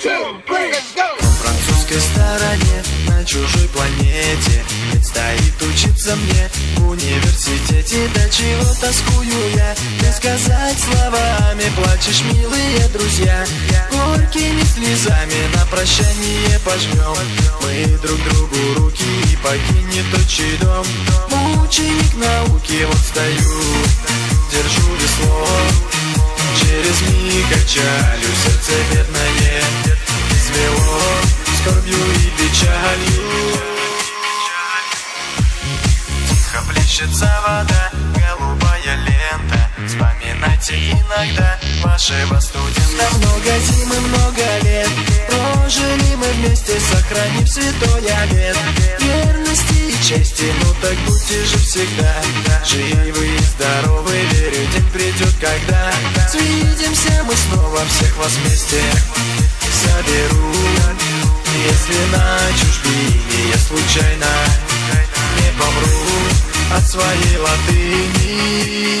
two, французской стороне На чужой планете Предстоит учиться мне В университете. До чего тоскую я Не сказать словами. Плачешь, милые друзья Горькими слезами. На прощание пожмем Мы друг другу руки И покинет отчий дом. Мученик науки Вот стою Держу весло. Через миг качалю Сердце бедное плещется вода, голубая лента. Вспоминайте иногда вашего студента Много зим и много лет. Прожили мы вместе, сохранив святой обет Верности и чести, ну так будьте же всегда. Живы и здоровы, верю, день придет, когда Свидимся мы снова, всех вас вместе. Соберу Если на чужбине я случайно своей латыни